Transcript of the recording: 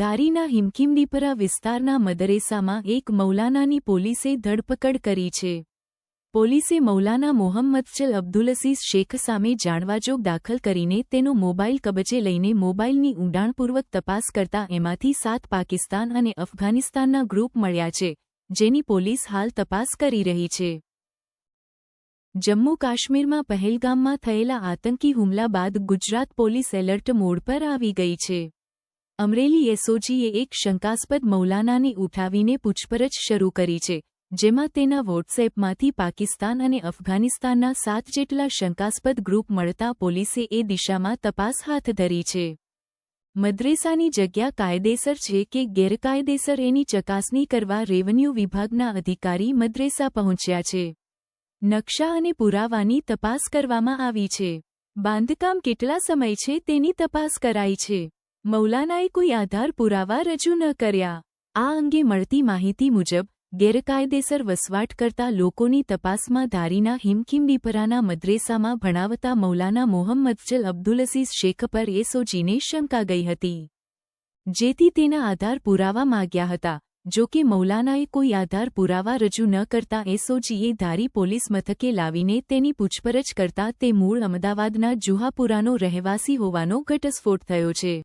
ધારીના હિમકિમડીપરા વિસ્તારના મદરેસામાં એક મૌલાનાની પોલીસે ધરપકડ કરી છે. પોલીસે મૌલાના મોહમ્મદચલ અબ્દુલસીસ શેખ સામે જાણવાજોગ દાખલ કરીને તેનો મોબાઈલ કબજે લઈને મોબાઈલની ઊંડાણપૂર્વક તપાસ કરતા એમાંથી સાત પાકિસ્તાન અને અફઘાનિસ્તાનના ગ્રુપ મળ્યા છે, જેની પોલીસ હાલ તપાસ કરી રહી છે. જમ્મુ કાશ્મીરમાં પહેલગામમાં થયેલા આતંકી હુમલા બાદ ગુજરાત પોલીસ એલર્ટ મોડ પર આવી ગઈ છે. અમરેલી એસઓજીએ એક શંકાસ્પદ મૌલાનાને ઉઠાવીને પૂછપરછ શરૂ કરી છે, જેમાં તેના વોટ્સએપમાંથી પાકિસ્તાન અને અફઘાનિસ્તાનના સાત જેટલા શંકાસ્પદ ગ્રુપ મળતા પોલીસે એ દિશામાં તપાસ હાથ ધરી છે. મદ્રેસાની જગ્યા કાયદેસર છે કે ગેરકાયદેસર એની ચકાસણી કરવા રેવન્યુ વિભાગના અધિકારી મદ્રેસા પહોંચ્યા છે. નકશા અને પુરાવાની તપાસ કરવામાં આવી છે. બાંધકામ કેટલા સમય છે તેની તપાસ કરાઈ છે. મૌલાનાએ કોઈ આધાર પુરાવા રજૂ ન કર્યા. આ અંગે મળતી માહિતી મુજબ, ગેરકાયદેસર વસવાટ કરતા લોકોની તપાસમાં ધારીના હિમખીમડીપરાના મદ્રેસામાં ભણાવતા મૌલાના મોહમ્મદજલ અબ્દુલસીસ શેખ પર એસઓજીને શંકા ગઈ હતી. જેથી તેના આધાર પુરાવા માગ્યા હતા. જો કે મૌલાનાએ કોઈ આધાર પુરાવા રજૂ ન કરતા એસઓજીએ ધારી પોલીસ મથકે લાવીને તેની પૂછપરછ કરતા તે મૂળ અમદાવાદના જુહાપુરાનો રહેવાસી હોવાનો ઘટસ્ફોટ થયો છે.